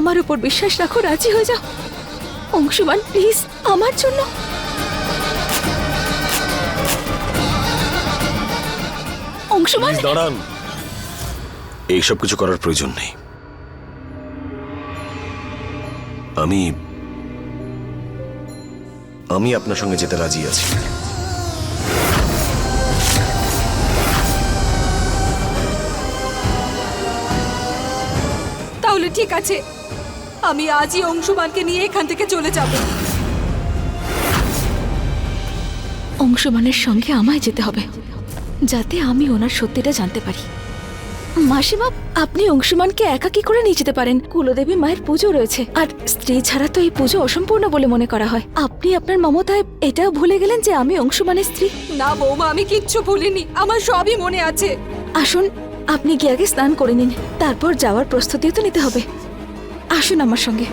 আমার উপর বিশ্বাস রাখো রাজি হয়ে যাও। অংশুমান প্লিজ আমার জন্য। অংশুমান। দাঁড়ান। এইসব কিছু করার প্রয়োজন নেই। আমি আমি আপনার সঙ্গে যেতে রাজি আছি। তাহলে ঠিক আছে। আমি আজই অংশুমানকে নিয়ে এখান থেকে চলে যাব। অংশুমানের সঙ্গে আমায় যেতে হবে যাতে আমি ওনার সত্যিটা জানতে পারি। মাসিমা আপনি অংশুমানকে একা কি করে নিয়ে যেতে পারেন? কুলদেবী মায়ের পুজো রয়েছে আর স্ত্রী ছাড়া তো এই পুজো অসম্পূর্ণ বলে মনে করা হয়। আপনি আপনার মমতায় এটাও ভুলে গেলেন যে আমি অংশুমানের স্ত্রী? না বৌমা আমি কিচ্ছু ভুলিনি আমার সবই মনে আছে। আসুন আপনি গিয়ে আগে স্নান করে নিন তারপর যাওয়ার প্রস্তুতিও তো নিতে হবে। আসুন আমার সঙ্গে।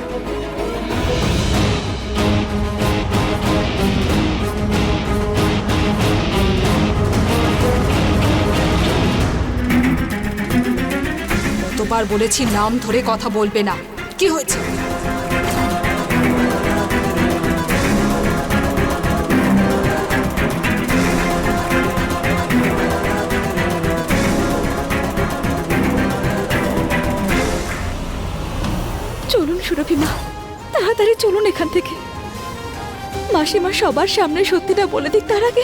কতবার বলেছি নাম ধরে কথা বলবে না। কি হয়েছে? সুরভি মা তাড়াতাড়ি চলুন এখান থেকে। মাসিমা সবার সামনে সত্যিটা বলে দিক তার আগে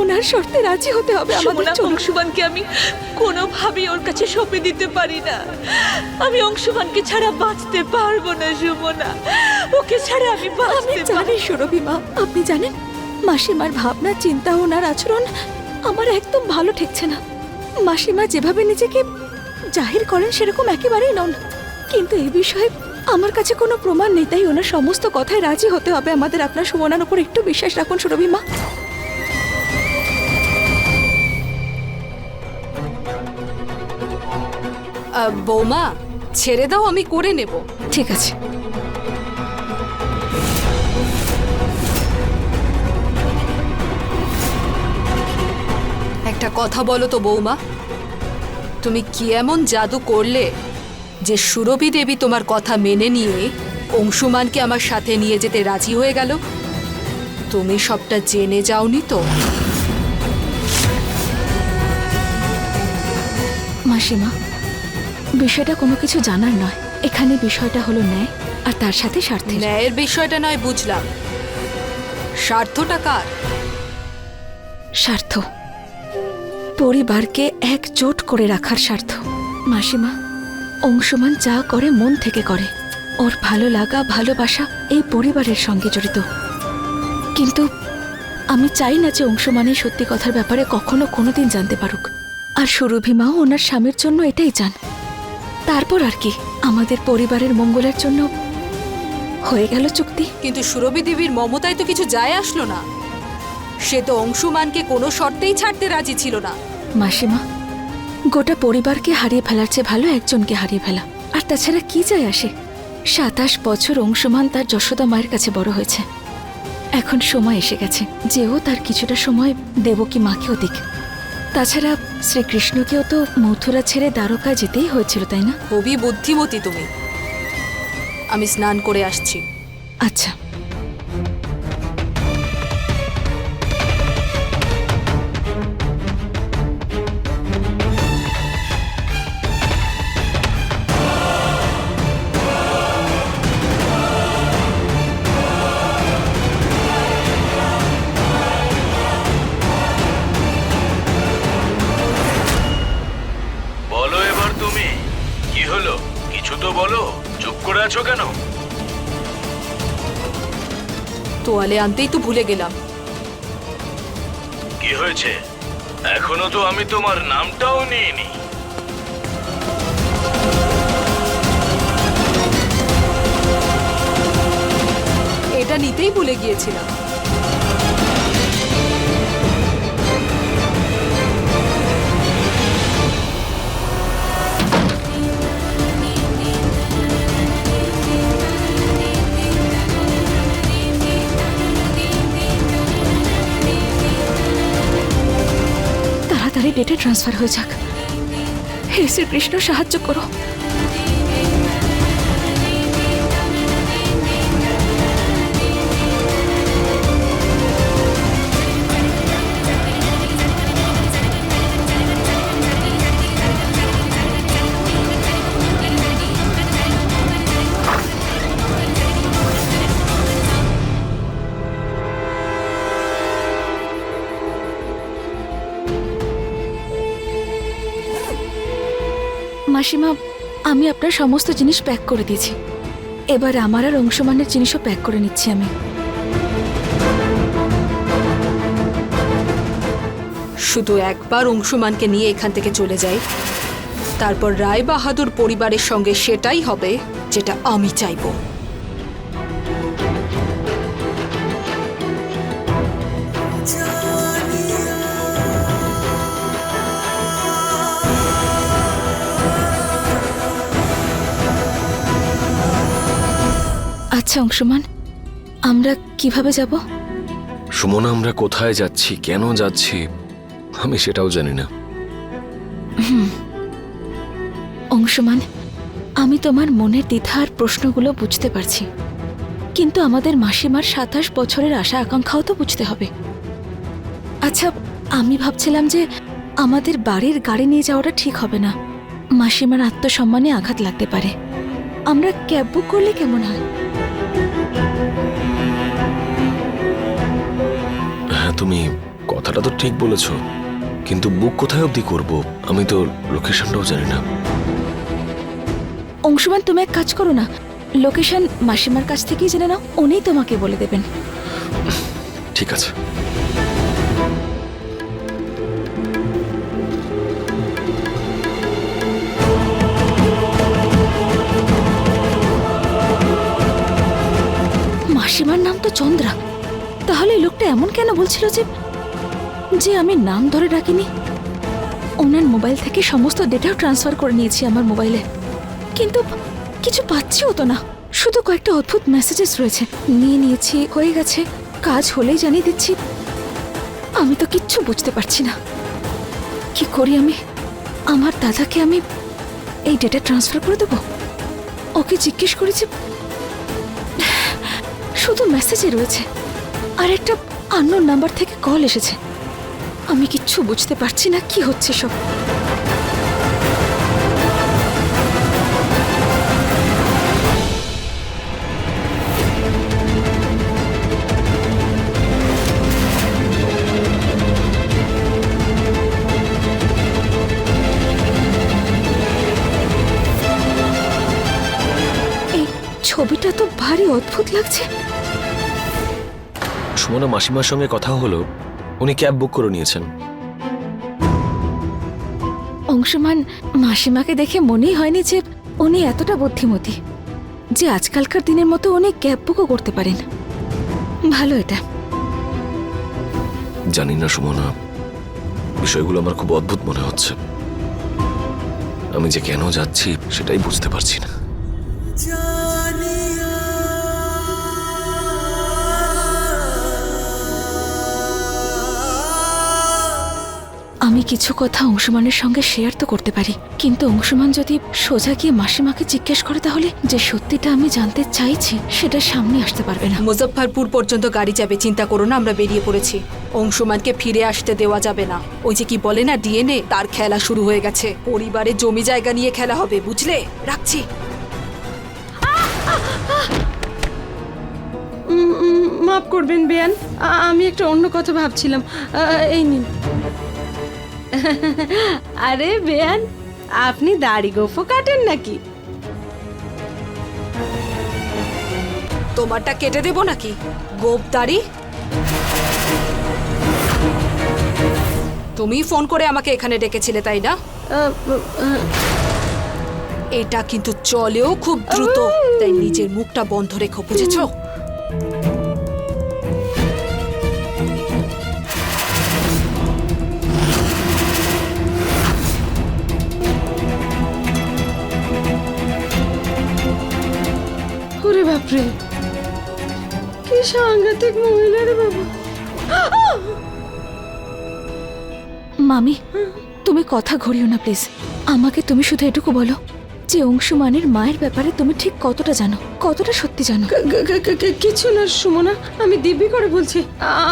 ওনার শর্তে রাজি হতে হবে আমাদের অংশুমানকে আমি কোনোভাবেই ওর কাছে সঁপে দিতে পারি না। আমি অংশুমানকে ছাড়া বাঁচতে পারব না সুমনা। ওকে ছাড়া আমি বাঁচতে জানি সুরভি মা আপনি জানেন মাসিমার ভাবনা চিন্তা ওনার আচরণ আমার একদম ভালো ঠেকছে না। মাসিমা যেভাবে নিজেকে জাহির করেন সেরকম একেবারেই নন। কিন্তু এই বিষয়ে আমার কাছে কোনো প্রমাণ নেই তাই ওনার সমস্ত কথায় রাজি হতে হবে। আমাদের আপনার সুমনার উপর একটু বিশ্বাস রাখুন সুরভি মা। বৌমা ছেড়ে দাও আমি করে নেব। ঠিক আছে। একটা কথা বলো তো বৌমা। তুমি কি এমন জাদু করলে যে সুরভি দেবী তোমার কথা মেনে নিয়ে অংশুমানকে আমার সাথে নিয়ে যেতে রাজি হয়ে গেল তুমি সবটা জেনে যাওনি তো? মাসিমা বিষয়টা কোনো কিছু জানার নয়। এখানে বিষয়টা হলো ন্যায় আর তার সাথে স্বার্থের। ন্যায়ের বিষয়টা নয় বুঝলাম। স্বার্থটা কার? স্বার্থ। পরিবারকে একজোট করে রাখার স্বার্থ। মাসিমা অংশমান যা করে মন থেকে করে। ওর ভালো লাগা ভালোবাসা এই পরিবারের সঙ্গে জড়িত। কিন্তু আমি চাই না যে অংশমান এই সত্যি কথার ব্যাপারে কখনো কোনোদিন জানতে পারুক। আর সুরভিমাও ওনার স্বামীর জন্য এটাই চান। তারপর আর কি আমাদের পরিবারের মঙ্গলের জন্য হয়ে গেল চুক্তি। কিন্তু সুরভি দেবীর মমতায় তো কিছু যায় আসলো না। সে তো অংশুমানকে কোনো শর্তেই ছাড়তে রাজি ছিল না। মাসিমা গোটা পরিবারকে হারিয়ে ফেলার চেয়ে ভালো একজনকে হারিয়ে ফেলা। আর তাছাড়া কি যায় আসে? সাতাশ বছর অংশমান তার যশোদা মায়ের কাছে বড় হয়েছে। এখন সময় এসে গেছে যেও তার কিছুটা সময় দেবকী মাকেও দিক তাছাড়া শ্রীকৃষ্ণকেও তো মথুরা ছেড়ে দ্বারকায় যেতেই হয়েছিল তাই না? খুবই বুদ্ধিমতী তুমি। আমি স্নান করে আসছি। আচ্ছা। তোয়ালে আনতেই তো ভুলে গেলাম। কি হয়েছে? এখনও তো আমি তোমার নামটাও নিইনি। এটা নিতেই ভুলে গিয়েছিলাম। ডেটে ট্রান্সফার হয়ে যাক। হে শ্রীকৃষ্ণ সাহায্য করো। মাসিমা আমি আপনার সমস্ত জিনিস প্যাক করে দিয়েছি। এবার আমার আর অংশমানের জিনিসও প্যাক করে নিচ্ছি আমি। শুধু একবার অংশমানকে নিয়ে এখান থেকে চলে যাই। তারপর রায় বাহাদুর পরিবারের সঙ্গে সেটাই হবে যেটা আমি চাইব। আচ্ছা অংশমান আমরা কীভাবে যাব? সুমনা আমরা কোথায় যাচ্ছি কেন যাচ্ছি আমি সেটাও জানি না। অংশমান আমি তোমার মনের দ্বিধার প্রশ্নগুলো বুঝতে পারছি। কিন্তু আমাদের মাসিমার সাতাশ বছরের আশা আকাঙ্ক্ষাও তো বুঝতে হবে। আচ্ছা আমি ভাবছিলাম যে আমাদের বাড়ির গাড়ি নিয়ে যাওয়াটা ঠিক হবে না। মাসিমার আত্মসম্মানে আঘাত লাগতে পারে। আমরা ক্যাব বুক করলে কেমন হয়? তুমি কথাটা তো ঠিক বলেছ কিন্তু বুক কোথায় অবধি করব? আমি তো লোকেশনটাও জানি না। অংশমান তুমি এক কাজ করো না। লোকেশন মাসিমার কাছ থেকেই জেনে নাও উনিই তোমাকে বলে দেবেন। ঠিক আছে। মাসিমার নাম তো চন্দ্রা। তাহলে লোকটা এমন কেন বলছিল যে যে আমি নাম ধরে ডাকিনি? ওনার মোবাইল থেকে সমস্ত ডেটাও ট্রান্সফার করে নিয়েছি আমার মোবাইলে। কিন্তু কিছু পাচ্ছিও তো না। শুধু কয়েকটা অদ্ভুত মেসেজেস রয়েছে। নিয়ে নিয়েছি, হয়ে গেছে। কাজ হলেই জানিয়ে দিচ্ছি। আমি তো কিচ্ছু বুঝতে পারছি না। কি করি আমি? আমার দাদাকে আমি এই ডেটা ট্রান্সফার করে দেবো? ওকে জিজ্ঞেস করেছি, শুধু মেসেজে রয়েছে। একটা আননোন নাম্বার থেকে কল এসেছে। আমি কিচ্ছু বুঝতে পারছি না কি হচ্ছে সব। ছবিটা তো ভারী অদ্ভুত লাগছে। সুমনা মাসিমার সঙ্গে কথা হলো উনি ক্যাব বুক করে নিয়েছেন। অংশমান মাসিমাকে দেখে মনেই হয়নি যে উনি এতটা বুদ্ধিমতী যে আজকালকার দিনের মতো উনি ক্যাব বুকও করতে পারেন। ভালো এটা। জানি না সুমনা বিষয়গুলো আমার খুব অদ্ভুত মনে হচ্ছে। আমি যে কেন যাচ্ছি সেটাই বুঝতে পারছি না। আমি কিছু কথা অংশমানের সঙ্গে শেয়ার তো করতে পারি। কিন্তু অংশমান যদি সোজা গিয়ে মাসিমাকে জিজ্ঞেস করে তাহলে যে সত্যিটা আমি জানতে চাইছি সেটা সামনে আসতে পারবে না। মুজফ্ফরপুর পর্যন্ত গাড়ি যাবে চিন্তা করো না আমরা বেরিয়ে পড়েছি। অংশুমানকে ফিরে আসতে দেওয়া যাবে না। ওই যে কি বলে না ডিএনএ তার খেলা শুরু হয়ে গেছে। পরিবারে জমি জায়গা নিয়ে খেলা হবে বুঝলে? রাখছি। মাফ করবেন বেয়ান আমি একটা অন্য কথা ভাবছিলাম। এই নিন। আরে বেয়ান আপনি দাড়ি গোফো কাটেন নাকি? তোমারটা কেটে দেবো নাকি? গোপ দাড়ি? তুমি ফোন করে আমাকে এখানে ডেকেছিলে তাই না? এটা কিন্তু চলেও খুব দ্রুত। তাই নিজের মুখটা বন্ধ রেখো বুঝেছ? বাপরে কি সাংঘাতিক মহিলা রে বাবা। মামি তুমি কথা ঘুরিও না প্লিজ। আমাকে তুমি শুধু এটুকু বলো যে অংশুমানের মায়ের ব্যাপারে তুমি ঠিক কতটা জানো কতটা সত্যি জানো। কিছু না সুমনা আমি দিব্যি করে বলছি।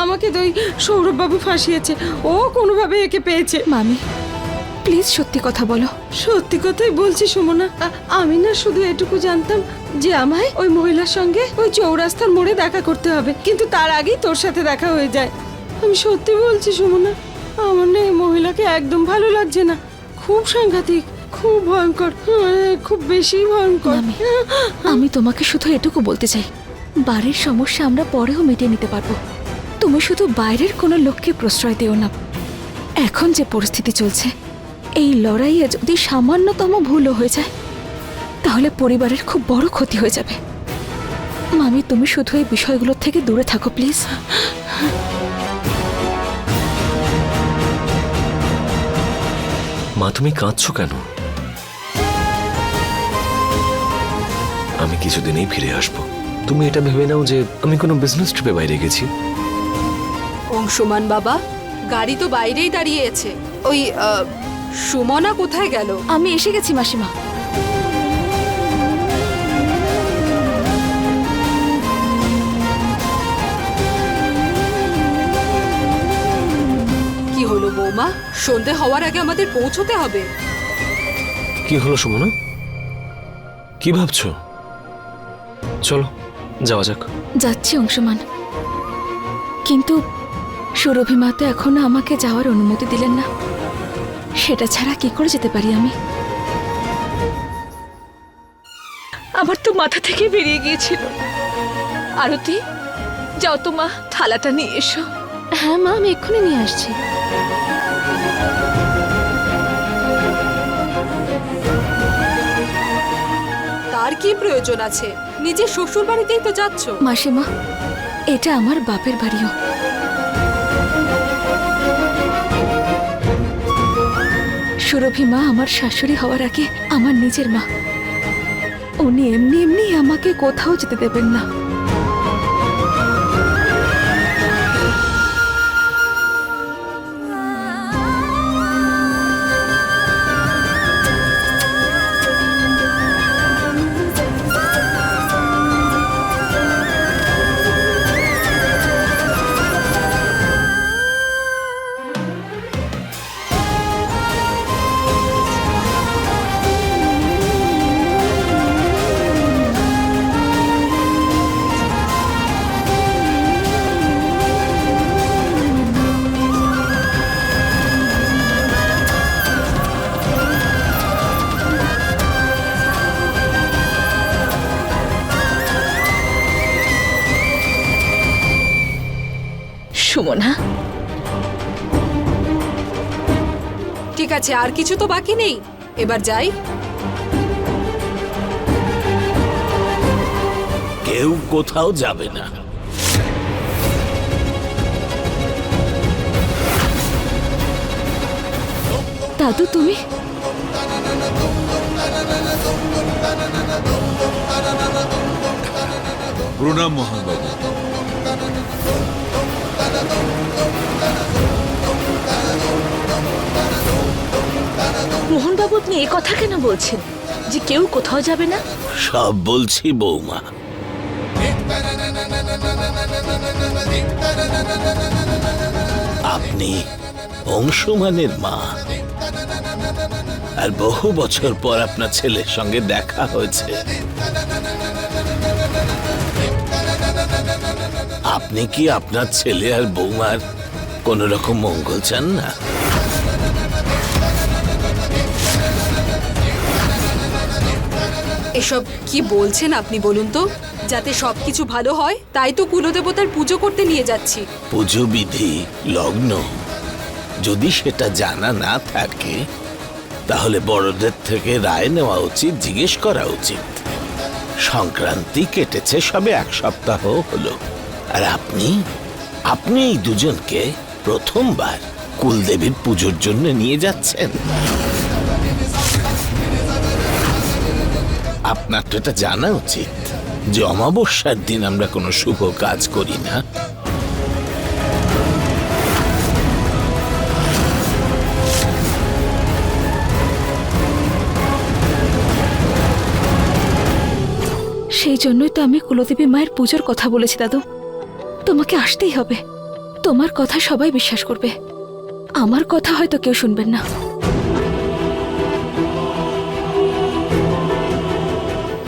আমাকে তো ওই সৌরভবাবু ফাঁসিয়েছে ও কোনোভাবে একে পেয়েছে। মামি প্লিজ সত্যি কথা বলো। সত্যি কথাই বলছি সুমনা আমি না শুধু এটুকু জানতাম যে আমায় ওই মহিলার সঙ্গে ওই চৌরাস্তার মোড়ে দেখা করতে হবে। কিন্তু তার আগেই তোর সাথে দেখা হয়ে যায়। আমি সত্যি বলছি, সুমনা, আমার না এই মহিলাকে একদম ভালো লাগছে না। খুব সাংঘাতিক, খুব ভয়ঙ্কর মানে খুব বেশি ভয়ঙ্কর। আমি তোমাকে শুধু এটুকু বলতে চাই, বাড়ির সমস্যা আমরা পরেও মিটিয়ে নিতে পারব। তুমি শুধু বাইরের কোনো লোককে প্রশ্রয় দিও না। এখন যে পরিস্থিতি চলছে, এই লড়াইয়ে যদি সামান্যতম ভুলও হয়ে যায় তাহলে পরিবারের খুব বড় ক্ষতি হয়ে যাবে। মামি তুমি শুধু এই বিষয়গুলোর থেকে দূরে থাকো প্লিজ। মা তুমি কাঁদছো কেন? আমি কিছুদিনেই ফিরে আসব। তুমি এটা ভেবে নাও যে আমি কোনো বিজনেস ট্রিপে বাইরে গেছি। অংশমান বাবা গাড়ি তো বাইরেই দাঁড়িয়ে আছে ওই আহ, সুমনা কোথায় গেল? আমি এসে গেছি মাসিমা। বৌমা সন্ধে হওয়ার আগে আমাদের পৌঁছতে হবে। কি হলো সুমনা? কি ভাবছ? চলো যাওয়া যাক। যাচ্ছি অংশমান। কিন্তু সুরভিমা তো এখনও আমাকে যাওয়ার অনুমতি দিলেন না। সেটা ছাড়া কি করে যেতে পারি আমি? আমার তো মাথা থেকে বেরিয়ে গিয়েছিল। আরতি যাও তো মা থালাটা নিয়ে এসো। হ্যাঁ মা আমি এক্ষুনি নিয়ে আসছি। কি প্রয়োজন আছে? নিজের শ্বশুর বাড়িতেই তো যাচ্ছ। মাসিমা, এটা আমার বাপের বাড়িও। সুরভি মা আমার শাশুড়ি হওয়ার আগে আমার নিজের মা। উনি এমনি এমনি আমাকে কোথাও যেতে দেবেন না। আছে আর কিছু তো বাকি নেই। এবার যাই। কেউ কোথাও যাবে না। দাদু তুমি? প্রণাম মহানবাবু মোহনবাবু, আপনি এ কথা কেন বলছেন? যে কেউ কোথাও যাবে না? সব বলছি বৌমা। আপনি অংশমানের মা। আর বহু বছর পর আপনার ছেলের সঙ্গে দেখা হয়েছে। আপনি কি আপনার ছেলে আর বৌমার কোন রকম মঙ্গল চান না? এসব কি বলছেন আপনি বলুন তো? যাতে সবকিছু ভালো হয়, তাই তো কুলদেবতার পুজো করতে নিয়ে যাচ্ছি। পুজো বিধি লগ্ন। যদি সেটা জানা না থাকে, তাহলে বড়দের থেকে রায় নেওয়া উচিত, জিজ্ঞেস করা উচিত। সংক্রান্তি কেটেছে সবে এক সপ্তাহ হলো, আর আপনি আপনি এই দুজনকে প্রথমবার কুলদেবীর পুজোর জন্য নিয়ে যাচ্ছেন। আপনার তো এটা জানা উচিত যে অমাবস্যার দিন আমরা কোনো শুভ কাজ করি না। সেই জন্যই তো আমি কুলদেবী মায়ের পুজোর কথা বলেছি, দাদু। তোমাকে আসতেই হবে। তোমার কথা সবাই বিশ্বাস করবে। আমার কথা হয়তো কেউ শুনবেন না।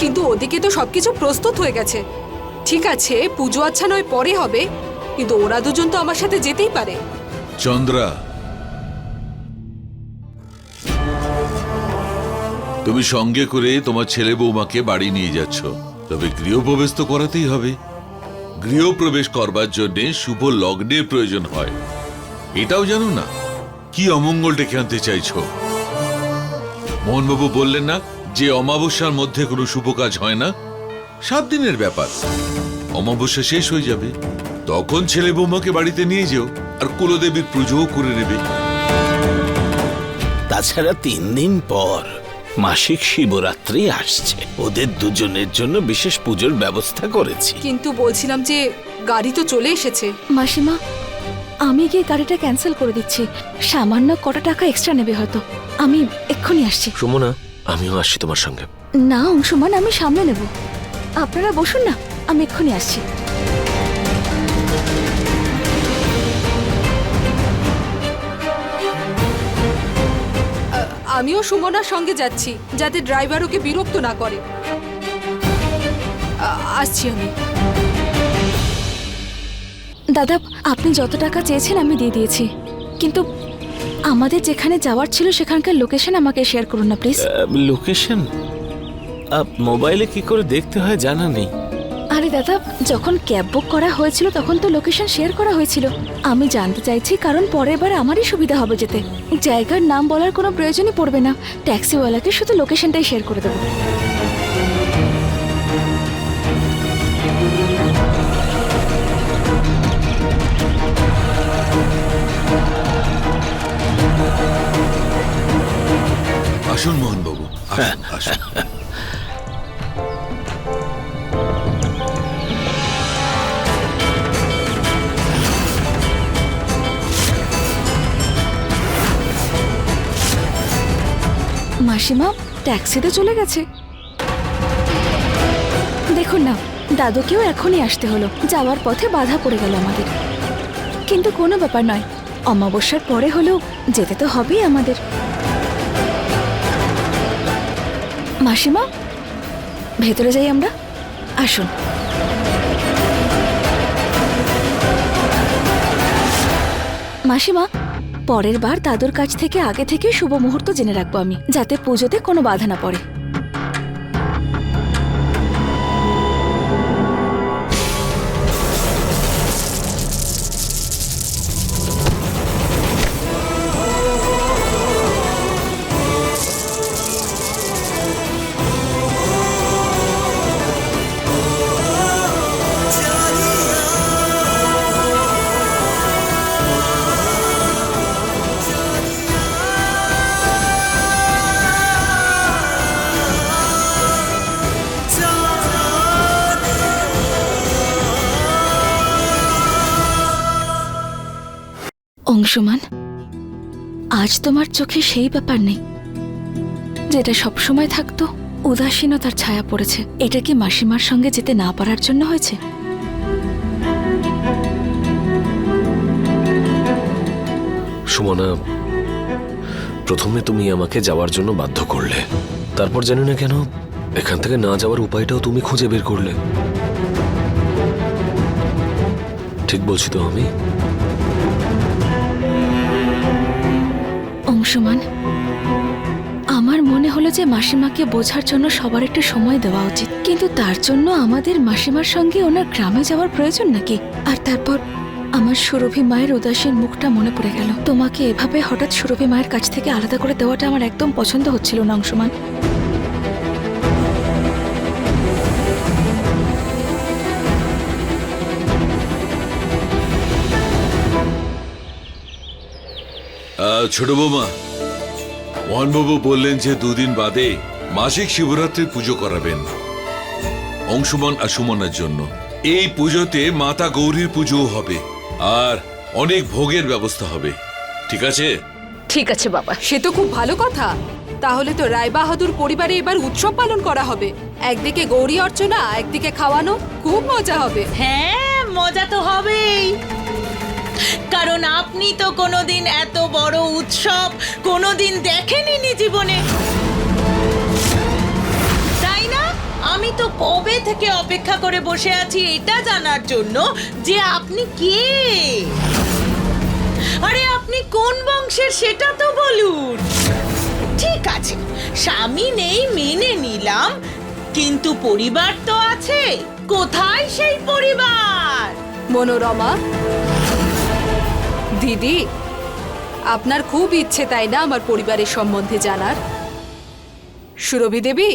কিন্তু ওদিকে তো সবকিছু প্রস্তুত হয়ে গেছে। ঠিক আছে, পুজো আচ্ছা নয় পরে হবে, কিন্তু ওরা দুজন তো আমার সাথে যেতেই পারে। চন্দ্রা। তুমি সঙ্গে করে তোমার ছেলে বৌমাকে বাড়ি নিয়ে যাচ্ছ। তবে গৃহপ্রবেশ তো করাতেই হবে। গৃহপ্রবেশ করবার জন্য শুভ লগ্নের প্রয়োজন হয়। এটাও জানো না? কি অমঙ্গল ডেকে আনতে চাইছো? মোহনবাবু বললেন না যে অমাবস্যার মধ্যে কোনো শুভ কাজ হয় না সাত দিনের ব্যাপার। অমাবস্যা শেষ হয়ে যাবে। তখন ছেলে বৌমাকে বাড়িতে নিয়ে যেও আর কুলদেবীর পুজোও করে নেবে। তাছাড়া তিন দিন পর মাসিক শিবরাত্রি আসছে। ওদের দুজনের জন্য বিশেষ পুজোর ব্যবস্থা করেছি। কিন্তু বলছিলাম যে গাড়ি তো চলে এসেছে। মাসিমা আমি গিয়ে গাড়িটা ক্যান্সেল করে দিচ্ছি। সামান্য কটা টাকা এক্সট্রা নেবে হয়তো। আমি এক্ষুনি আসছি। সুমনা আমিও আসছি তোমার সঙ্গে। না অংশমান আমি সামনে নেব। আপনারা বসুন না আমি এক্ষুনি আসছি। আমিও সুমনার সঙ্গে যাচ্ছি যাতে ড্রাইভার ওকে বিরক্ত না করে। আসছি আমি। দাদা আপনি যত টাকা চেয়েছেন আমি দিয়ে দিয়েছি। কিন্তু আমাদের যেখানে যাওয়ার ছিল সেখানকার লোকেশন আমাকে শেয়ার করুন না প্লিজ লোকেশন মোবাইলে কি করে দেখতে হয় জানা নেই। আরে দাদা যখন ক্যাব বুক করা হয়েছিল তখন তো লোকেশন শেয়ার করা হয়েছিল। আমি জানতে চাইছি কারণ পরের বার আমারই সুবিধা হবে যেতে। জায়গার নাম বলার কোনো প্রয়োজনই পড়বে না। ট্যাক্সিওয়ালাকে শুধু লোকেশনটাই শেয়ার করে দেবো। আসুন মোহনবাবু আসুন আসুন। মাসিমা ট্যাক্সিতে চলে গেছে। দেখুন না দাদুকেও এখনই আসতে হলো। যাওয়ার পথে বাধা পড়ে গেল আমাদের। কিন্তু কোনো ব্যাপার নয় অমাবস্যার পরে হলেও যেতে তো হবেই আমাদের। মাসিমা, ভেতরে যাই আমরা। আসুন। মাসিমা, পরের বার দাদুর কাছ থেকে আগে থেকে শুভ মুহূর্ত জেনে রাখব আমি, যাতে পুজোতে কোনো বাধা না পড়ে। অংশমান আজ তোমার চোখে সেই ব্যাপার নেই যেটা সবসময় থাকতো উদাসীনতার ছায়া পড়েছে। এটা কি মাসিমার সঙ্গে যেতে না পারার জন্য হয়েছে? সুমনা, প্রথমে তুমি আমাকে যাওয়ার জন্য বাধ্য করলে। তারপর জানি না কেন, এখান থেকে না যাওয়ার উপায়টাও তুমি খুঁজে বের করলে। ঠিক বলছি তো আমি? অংশমান আমার মনে হলো যে মাসিমাকে বোঝার জন্য সবার একটু সময় দেওয়া উচিত। কিন্তু তার জন্য আমাদের মাসিমার সঙ্গে ওনার গ্রামে যাওয়ার প্রয়োজন নাকি? আর তারপর আমার সুরভি মায়ের উদাসীন মুখটা মনে পড়ে গেল। তোমাকে এভাবে হঠাৎ সুরভি মায়ের কাছ থেকে আলাদা করে দেওয়াটা আমার একদম পছন্দ হচ্ছিল না, অংশমান। ছোট বৌমা মোহনবাবু বললেন যে দুদিন বাদে মাসিক শিবরাত্রির পুজো করাবেন অংশমান আর সুমনার জন্য। এই পুজোতে মাতা গৌরীর পুজোও হবে আর অনেক ভোগের ব্যবস্থা হবে। ঠিক আছে? ঠিক আছে বাবা সে তো খুব ভালো কথা। তাহলে তো রায়বাহাদুর পরিবারে এবার উৎসব পালন করা হবে। একদিকে গৌরী অর্চনা একদিকে খাওয়ানো খুব মজা হবে। হ্যাঁ মজা তো হবেই। কারণ আপনি তো কোনোদিন এত বড় উৎসব কোনোদিন দেখেনি জীবনে। তাই না? আমি তো কবে থেকে অপেক্ষা করে বসে আছি এটা জানার জন্য যে আপনি কে? আরে, আপনি কোন বংশের সেটা তো বলুন। ঠিক আছে, স্বামী নেই, মেনে নিলাম, কিন্তু পরিবার তো আছে। কোথায় সেই পরিবার? মনোরমা দিদি আপনার খুব ইচ্ছে তাই না আমার পরিবারের সম্বন্ধে জানার? সুরভি দেবী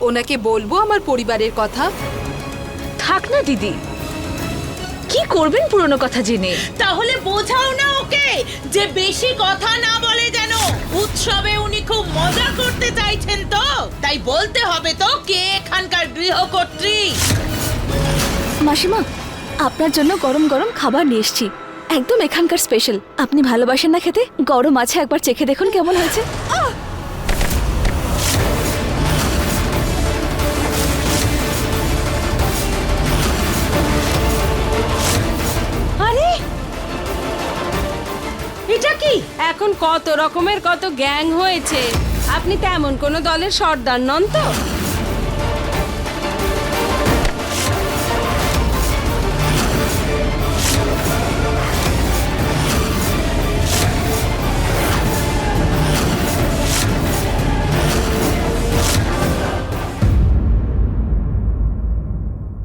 ওনাকে বলব আমার পরিবারের কথা। থাক না দিদি কি করবেন পুরনো কথা জেনে? তাহলে বোঝাও না ওকে যে বেশি কথা না বলে যেন উৎসবে উনি খুব মজা করতে চাইছেন তো। তাই বলতে হবে তো কে এখানকার গৃহকর্ত্রী। মাসিমা আপনার জন্য গরম গরম খাবার নিয়ে এসছি। একদম এখানকার স্পেশাল আপনি ভালোবাসেন না খেতে? গরম আছে, একবার চেখে দেখুন কেমন হয়েছে। এটা কি? এখন কত রকমের কত গ্যাং হয়েছে। আপনি তেমন কোনো দলের সর্দার নন তো?